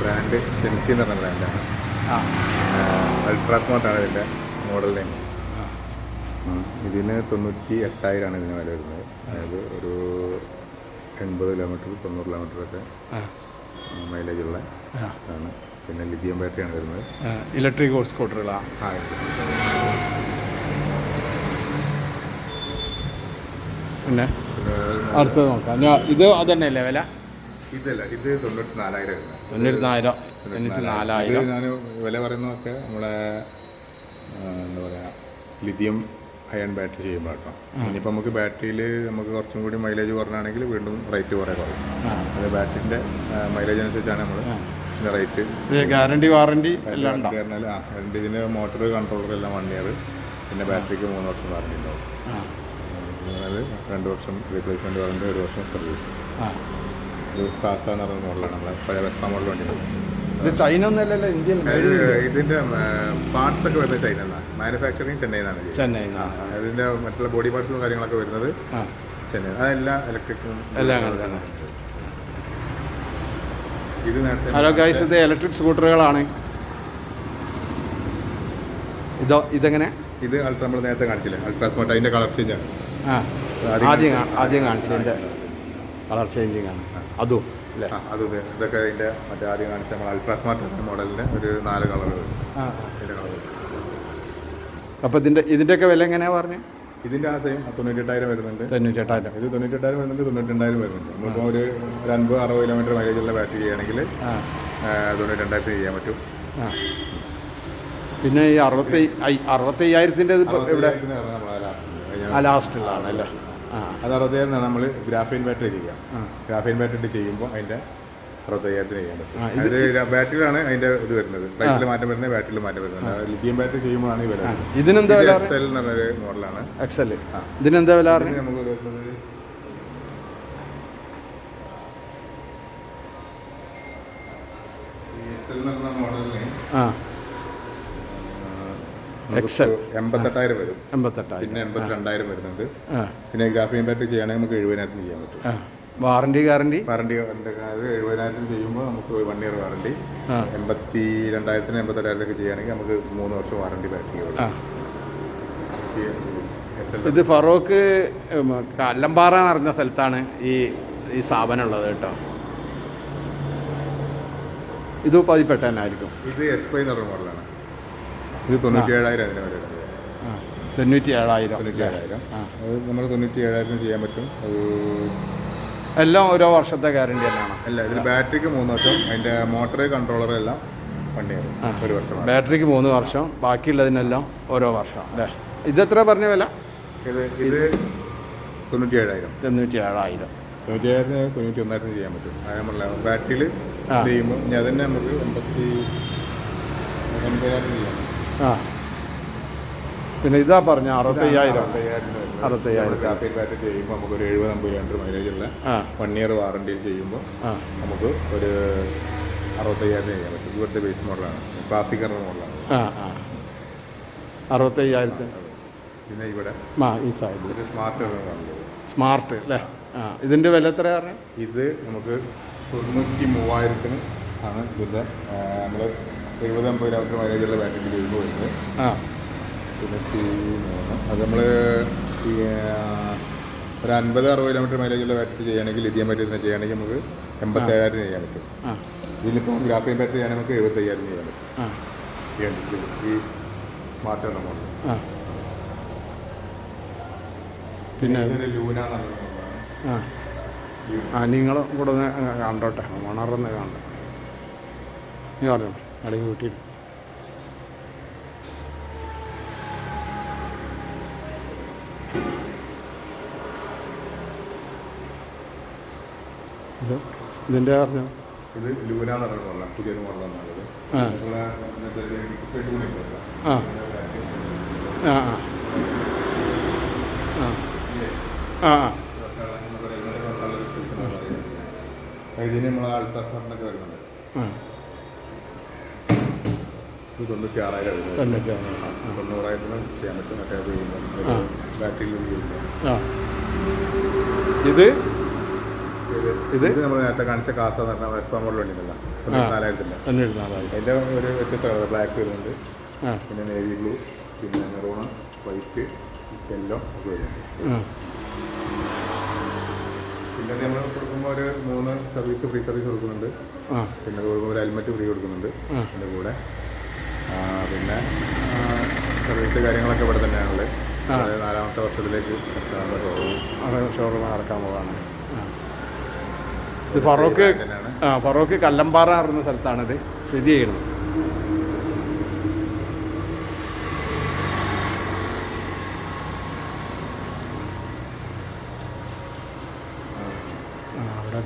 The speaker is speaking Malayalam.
ബ്രാൻഡ് ഷെൻസി എന്ന് പറഞ്ഞ ബ്രാൻഡാണ്. അൾട്രാസ്മാർട്ടാണ് അൾട്രാ ഇതിന്റെ മോഡൽ നെയിം. ഇതിന് തൊണ്ണൂറ്റി എട്ടായിരമാണ് ഇതിന് വില വരുന്നത്. അതായത് ഒരു എൺപത് കിലോമീറ്റർ തൊണ്ണൂറ് കിലോമീറ്ററൊക്കെ മൈലേജുള്ള മൈലേജ് ഉള്ള ആണ്. പിന്നെ ലിഥിയം ബാറ്ററിയാണ് വരുന്നത്. ഇലക്ട്രിക് സ്കൂട്ടറുകളാണ് ആ പിന്നെ അടുത്തത് നോക്കാം. ഇത് അതന്നെയല്ലേ വില? ഇതല്ല ഇത് തൊണ്ണൂറ്റി നാലായിരം തൊണ്ണൂറ്റി നാലായിരം തൊണ്ണൂറ്റി നാലായിരം ഞാൻ വില പറയുന്നതൊക്കെ നമ്മളെ എന്താ പറയുക ലിഥിയം അയൺ ബാറ്ററി ചെയ്യുമ്പോൾ കേട്ടോ. ഇനിയിപ്പോൾ നമുക്ക് ബാറ്ററിയിൽ നമുക്ക് കുറച്ചും കൂടി മൈലേജ് കുറഞ്ഞാണെങ്കിൽ വീണ്ടും റേറ്റ് കുറേ കുറയും. അത് ബാറ്ററിന്റെ മൈലേജ് അനുസരിച്ചാണ് നമ്മൾ ഇതിന്റെ റേറ്റ് ഗ്യാരണ്ടി വാറണ്ടി എല്ലാം ആ രണ്ട് ഇതിന്റെ മോട്ടോർ കൺട്രോളർ എല്ലാം വൺ ഇയർ പിന്നെ ബാറ്ററിക്ക് മൂന്ന് വർഷം വാറണ്ടി ഉണ്ടാവും. രണ്ട് വർഷം റീപ്ലേസ്മെന്റ് വാറണ്ടി ഒരു വർഷം സർവീസ് ഇത് കാസ എന്ന് പറയുന്ന മോഡലാണ് നമ്മളെ പഴയ വെസ്പ മോഡൽ വണ്ടികൾ ഇത് ചൈന ഒന്നല്ലല്ലോ ഇന്ത്യൻ ഇതിന്റെ പാർട്സ് ഒക്കെ വരുന്നത് ചൈന മാനുഫാക്ചറിങ് ചെന്നൈ നിന്നാണ് ചെന്നൈ അതിന്റെ മറ്റുള്ള ബോഡി പാർട്സും കാര്യങ്ങളൊക്കെ വരുന്നത് ചെന്നൈ അതെല്ലാം ഇലക്ട്രിക്കും എല്ലാം ഇത് നേരത്തെ ഹലോ ഗൈസ് ഇത് ഇലക്ട്രിക് സ്കൂട്ടറുകളാണ് ഇതോ ഇതെങ്ങനെ? ഇത് അൾട്രാ നമ്മൾ നേരത്തെ കാണിച്ചില്ലേ? അൾട്രാസ്മോട്ട് അതിന്റെ കളർ ചേഞ്ച് ആണ്. ആദ്യം ആദ്യം കാ- ആദ്യം കാണിച്ചതിന്റെ കളർ ചേഞ്ചിങ് ആണ്. അതും അല്ലേ? അത് ഇതൊക്കെ അതിന്റെ മറ്റേ ആദ്യം കാണിച്ച നമ്മൾ അൾട്രാസ്മാർട്ട് മോഡലിന്റെ ഒരു നാല് കളർ അപ്പോൾ ഇതിന്റെ ഇതിന്റെയൊക്കെ വില എങ്ങനെയാണ് പറഞ്ഞത് ഇതിന്റെ ആ സെയിം തൊണ്ണൂറ്റെട്ടായിരം വരുന്നുണ്ട്. തൊണ്ണൂറ്റെട്ടായിരം ഇത് തൊണ്ണൂറ്റെട്ടായിരം വരുന്നുണ്ട് തൊണ്ണൂറ്റെണ്ടായിരം വരുന്നുണ്ട്. നമ്മളിപ്പോൾ ഒരു ഒരു അൻപത് അറുപത് കിലോമീറ്റർ മൈലേജുള്ള ബാറ്ററി ചെയ്യുകയാണെങ്കിൽ തൊണ്ണൂറ്റെണ്ടായിരത്തിന് ചെയ്യാൻ പറ്റും. പിന്നെ ഈ അറുപത്തി അറുപത്തി അറുപത്തയ്യായിരത്തിന്റെ ഇത് ഇവിടെ. ആ ലാസ്റ്റിലാണ് അല്ലേ? അത് അറുപത്തയ്യായിരം നമ്മൾ ഗ്രാഫൈൻ ബാറ്ററി ചെയ്യാം. ഗ്രാഫിൻ ബാറ്ററി ചെയ്യുമ്പോൾ അതിന്റെ അറുപത്തയ്യായിരത്തിന് ചെയ്യാൻ പറ്റും. ഇത് ബാറ്ററിയിലാണ് അതിന്റെ ഇത് വരുന്നത്. പ്രൈസിൽ മാറ്റം വരുന്നത് ബാറ്ററിയിൽ മാറ്റം വരുന്നത്. ലിഥിയം ബാറ്ററി ചെയ്യുമ്പോഴാണ് ഈ വില. ഇതിനെന്താ ഇത് വില എസ് എൽ എന്ന് പറഞ്ഞൊരു മോഡലാണ്. എക്സൽ ഇതിനെന്താ വില നമുക്ക് വരുന്നത് ഈ എസ് എൽ എന്ന് മോഡലിന് ആ. എൺപത്തെട്ടായിരം വരും. എൺപത്തെട്ടായിരം. പിന്നെ എൺപത്തിരണ്ടായിരം വരുന്നുണ്ട്. പിന്നെ ഗ്രാഫിയും ബാറ്ററി ചെയ്യണമെങ്കിൽ നമുക്ക് എഴുപതിനായിരത്തിന് ചെയ്യാൻ പറ്റും. വാറണ്ടി ഗ്യാരണ്ടി വാറണ്ടി അത് എഴുപതിനായിരത്തിന് ചെയ്യുമ്പോൾ നമുക്ക് വൺ ഇയർ വാറണ്ടി എൺപത്തി രണ്ടായിരത്തിന് എൺപത്തെട്ടായിരത്തൊക്കെ ചെയ്യുകയാണെങ്കിൽ നമുക്ക് മൂന്ന് വർഷം വാറണ്ടി ബാറ്ററി ഇത് ഫറോക്ക് കല്ലമ്പാറ എന്ന് പറഞ്ഞ സ്ഥലത്താണ് ഈ ഈ സ്ഥാപനം ഉള്ളത് കേട്ടോ. ഇത് പതിപ്പെട്ട തന്നെ ആയിരിക്കും. ഇത് എസ് വൈ എന്ന് പറഞ്ഞ മോഡലാണ് ഇത് തൊണ്ണൂറ്റി ഏഴായിരം അതിന് തൊണ്ണൂറ്റി ഏഴായിരം തൊണ്ണൂറ്റി ഏഴായിരം അത് നമ്മൾ തൊണ്ണൂറ്റി ഏഴായിരത്തിന് ചെയ്യാൻ പറ്റും. അത് എല്ലാം ഓരോ വർഷത്തെ ഗ്യാരണ്ടി തന്നെയാണ്. അല്ല ഇതിൽ ബാറ്ററിക്ക് മൂന്ന് വർഷം അതിന്റെ മോട്ടർ കൺട്രോളർ എല്ലാം വണ്ടി ഒരു വർഷം ബാറ്ററിക്ക് മൂന്ന് വർഷം ബാക്കിയുള്ളതിനെല്ലാം ഓരോ വർഷം. അല്ലേ? ഇത് എത്ര പറഞ്ഞ വില? ഇത് ഇത് തൊണ്ണൂറ്റി ഏഴായിരം തൊണ്ണൂറ്റി ഏഴായിരം തൊണ്ണൂറ്റി ഏഴായിരം തൊണ്ണൂറ്റി ഒന്നായിരത്തിന് ചെയ്യാൻ പറ്റും. അത് നമ്മളെ ബാറ്ററിയിൽ. ചെയ്യുമ്പോൾ ഇനി അതന്നെ നമുക്ക് എൺപത്തി ഒൻപതിനായിരം ചെയ്യാൻ പറ്റും. ആ. പിന്നെ ഇതാ പറഞ്ഞ അറുപത്തയ്യായിരം. അറുപത്തയ്യായിരം. ചെയ്യുമ്പോൾ നമുക്ക് ഒരു എഴുപത് അമ്പത് കിലോമീറ്റർ മൈലേജ് ഉള്ള വൺ ഇയർ വാറണ്ടിയിൽ ചെയ്യുമ്പോൾ നമുക്ക് ഒരു അറുപത്തയ്യായിരം ചെയ്യാൻ പറ്റും. ഇവിടുത്തെ ബേസ് മോഡലാണ് ക്ലാസിക് മോഡലാണ് അറുപത്തയ്യായിരത്തിന് പിന്നെ ഇവിടെ ആ ഈ സൈഡിൽ ഒരു സ്മാർട്ട് സ്മാർട്ട് അല്ലേ ആ. ഇതിന്റെ വില എത്ര പറഞ്ഞത് ഇത് നമുക്ക് തൊണ്ണൂറ്റി മൂവായിരത്തിന് ആണ് ഇതിന്റെ നമ്മൾ എഴുപത് അമ്പത് കിലോമീറ്റർ മൈലേജുള്ള ബാറ്ററി ചെയ്യുമ്പോൾ വരുന്നത് ആ. തൊണ്ണൂറ്റി മൂന്ന് അത് നമ്മൾ ഒരു അൻപത് അറുപത് കിലോമീറ്റർ മൈലേജുള്ള ബാറ്ററി ചെയ്യുകയാണെങ്കിൽ ലിഥിയം ബാറ്ററി തന്നെ ചെയ്യുകയാണെങ്കിൽ നമുക്ക് എൺപത്തേഴായിരം ചെയ്യാൻ പറ്റും. ആ. ഇതിനിപ്പോൾ ഗ്രാഫിൻ ബാറ്ററി ആണെങ്കിൽ നമുക്ക് എഴുപത്തയ്യായിരം ചെയ്യാൻ പറ്റും. ആ. ഈ സ്മാർട്ട് ആണ് മോഡൽ പിന്നെ? ലൂന ആ. നിങ്ങളും കൂടെ ഒന്ന് കണ്ടോട്ടെ. ഓണറൊന്ന് കണ്ടോ നീ പറഞ്ഞു അടങ്ങി കൂട്ടിയിട്ട് ഇത് ഇതിന്റെ പറഞ്ഞു ഇത് ലൂന എന്ന് പറയുന്ന മോഡലാണ് പുതിയൊരു മോഡലാണ് ഉള്ളത്. ആ. ആ. ആ ആ. ആ. ആ ആ. ആ ആ ആ ആ ഇതിന് നമ്മൾ ആ ആ. വരുന്നുണ്ട് ആ ഇത് തൊണ്ണൂറ്റി ആറായിരം തൊണ്ണൂറായിരത്തിന് ചെയ്യാൻ പറ്റും മറ്റേ അത് ആ. ബാറ്ററിയിൽ ഉപയോഗിക്കാം ആ. ഇത്? ഇത്? നമ്മൾ നേരത്തെ കാണിച്ച കാസ എന്ന് പറഞ്ഞാൽ വെസ്പ മോഡൽ നാലായിരത്തില്ല അതിന്റെ ഒരു വ്യത്യസ്ത കളർ ബ്ലാക്ക് വരുന്നുണ്ട്. പിന്നെ നേവി ബ്ലൂ പിന്നെ മെറൂണ് വൈറ്റ് യെല്ലോ ഒക്കെ വരുന്നുണ്ട്. പിന്നെ നമ്മൾ കൊടുക്കുമ്പോൾ ഒരു മൂന്ന് സർവീസ് ഫ്രീ സർവീസ് കൊടുക്കുന്നുണ്ട്. പിന്നെ കൊടുക്കുമ്പോൾ ഒരു ഹെൽമെറ്റ് ഫ്രീ കൊടുക്കുന്നുണ്ട്. അതിന്റെ കൂടെ. പിന്നെ സർവീസ് കാര്യങ്ങളൊക്കെ ഇവിടെ അതായത് നാലാമത്തെ വർഷത്തിലേക്ക് ഷോറൂം ഷോറൂം നടക്കാൻ പോവാണ്. ഇത് ഫറോക്ക് ആ ഫറോക്ക് കല്ലമ്പാറ അറിയുന്ന സ്ഥലത്താണിത്. സ്ഥിതി ചെയ്യുന്നത് ആ അവിടെ